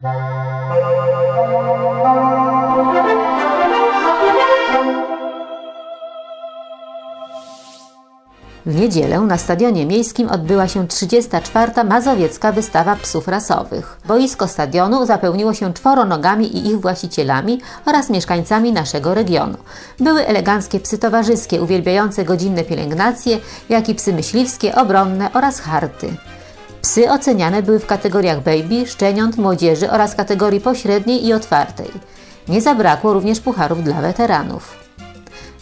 W niedzielę na Stadionie Miejskim odbyła się 34. Mazowiecka Wystawa Psów Rasowych. Boisko stadionu zapełniło się czworonogami i ich właścicielami oraz mieszkańcami naszego regionu. Były eleganckie psy towarzyskie, uwielbiające godzinne pielęgnacje, jak i psy myśliwskie, obronne oraz harty. Psy oceniane były w kategoriach baby, szczeniąt, młodzieży oraz kategorii pośredniej i otwartej. Nie zabrakło również pucharów dla weteranów.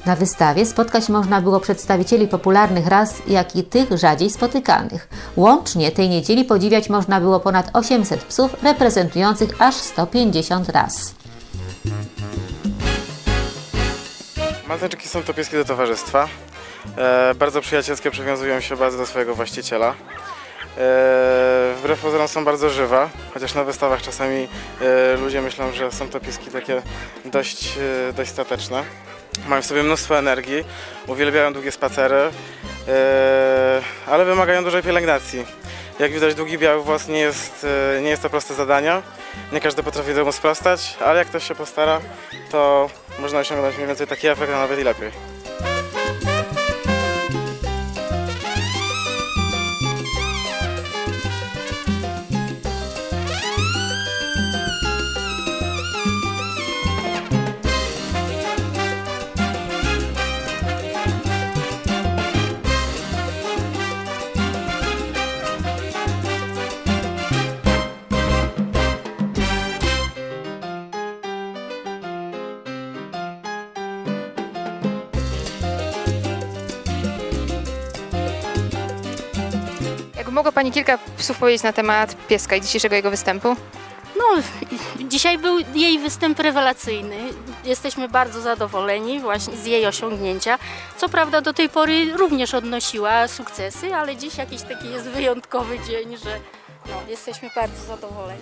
Na wystawie spotkać można było przedstawicieli popularnych ras, jak i tych rzadziej spotykanych. Łącznie tej niedzieli podziwiać można było ponad 800 psów reprezentujących aż 150 ras. Maltańczyki są to pieski do towarzystwa. E, bardzo przyjacielskie, przywiązują się bardzo do swojego właściciela. E, wbrew pozorom są bardzo żywe, chociaż na wystawach czasami e, ludzie myślą, że są to pieski takie dość, e, dość stateczne. Mają w sobie mnóstwo energii, uwielbiają długie spacery, ale wymagają dużej pielęgnacji. Jak widać, długi biały włos nie jest, nie jest to proste zadanie. Nie każdy potrafi temu sprostać, ale jak ktoś się postara, to można osiągnąć mniej więcej taki efekt, a nawet i lepiej. Mogła Pani kilka słów powiedzieć na temat pieska i dzisiejszego jego występu? No, dzisiaj był jej występ rewelacyjny. Jesteśmy bardzo zadowoleni właśnie z jej osiągnięcia. Co prawda do tej pory również odnosiła sukcesy, ale dziś jakiś taki jest wyjątkowy dzień, że no, jesteśmy bardzo zadowoleni.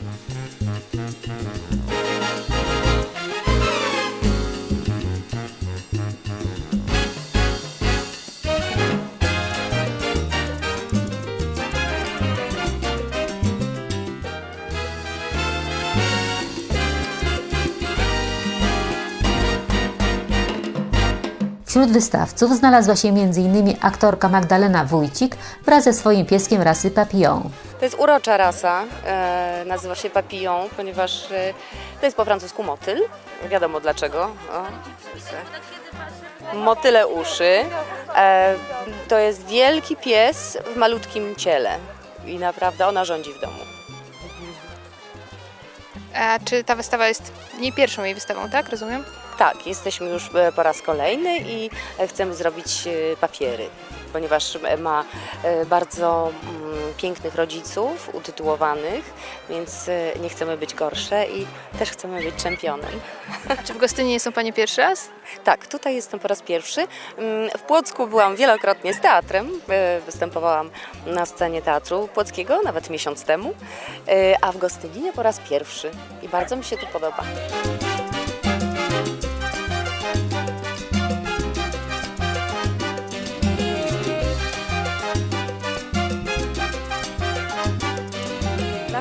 Wśród wystawców znalazła się m.in. aktorka Magdalena Wójcik wraz ze swoim pieskiem rasy Papillon. To jest urocza rasa, e, nazywa się papillon, ponieważ e, to jest po francusku motyl. Wiadomo dlaczego. O, motyle uszy. E, to jest wielki pies w malutkim ciele i naprawdę ona rządzi w domu. A czy ta wystawa jest nie pierwszą jej wystawą, tak? Rozumiem? Tak, jesteśmy już e, po raz kolejny i e, chcemy zrobić e, papiery, ponieważ ma bardzo mm, pięknych rodziców utytułowanych, więc nie chcemy być gorsze i też chcemy być czempionem. A czy w Gostynie nie są Panie pierwszy raz? Tak, tutaj jestem po raz pierwszy. Mm, W Płocku byłam wielokrotnie z teatrem. Występowałam na scenie teatru płockiego nawet miesiąc temu, a w Gostyninie po raz pierwszy i bardzo mi się tu podoba.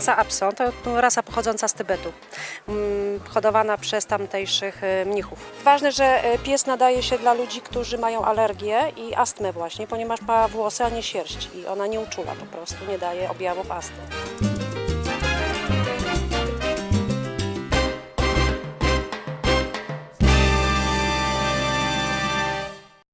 Rasa Apson to rasa pochodząca z Tybetu, mm, hodowana przez tamtejszych e, mnichów. Ważne, że e, pies nadaje się dla ludzi, którzy mają alergię i astmę właśnie, ponieważ ma włosy, a nie sierść i ona nie uczula po prostu, nie daje objawów astmy.